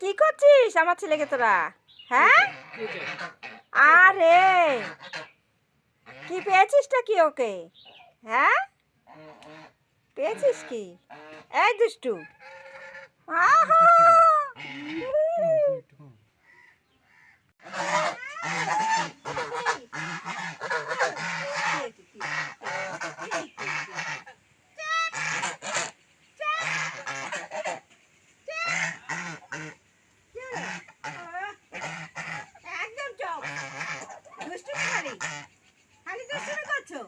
কি করছিস আমার ছেলেকে তোরা? হ্যাঁ? আরে! কি পেয়েছিসটা কি ওকে? হ্যাঁ? পেয়েছিস কি? এই দুষ্টু। আহা! একদম চুপ দুষ্টুমি খালি খালি তো।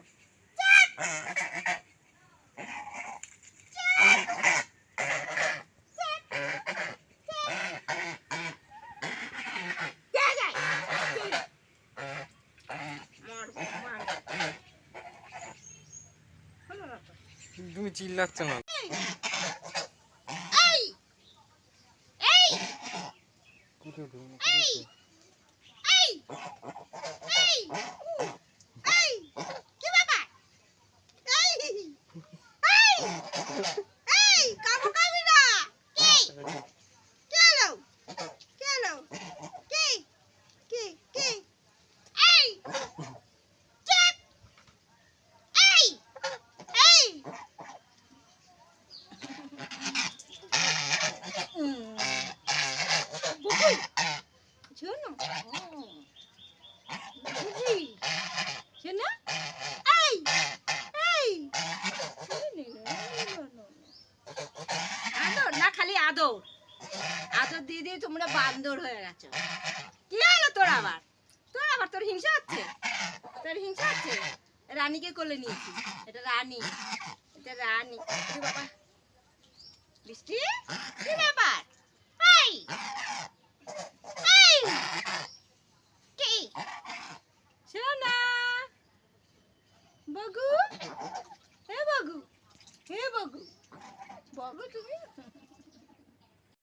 তুমি চিল্লাচ্ছ না! কোথায় ঢুকবো? এই! এই! এই! এই! কি ব্যাপার? এই! এই! এই! কামু খাবি না! কি? কি হলো? কি হলো? কি? কি? কি? এই! চুপ! এই! এই! উম। বুবু, এই আদর না খালি আদর। আদর দিয়ে দিয়ে তোমরা বান্দর হয়ে গেছো। কি হলো তোর আবার? তোর আবার তোর হিংসা হচ্ছে? তোর হিংসা হচ্ছে? রানীকে কোলে নিয়েছি। এটা রানী। এটা রানী। বাবা। বৃষ্টি? কি ব্যাপার? बघू. हे बघू. हे बघू. बघू तुम्ही?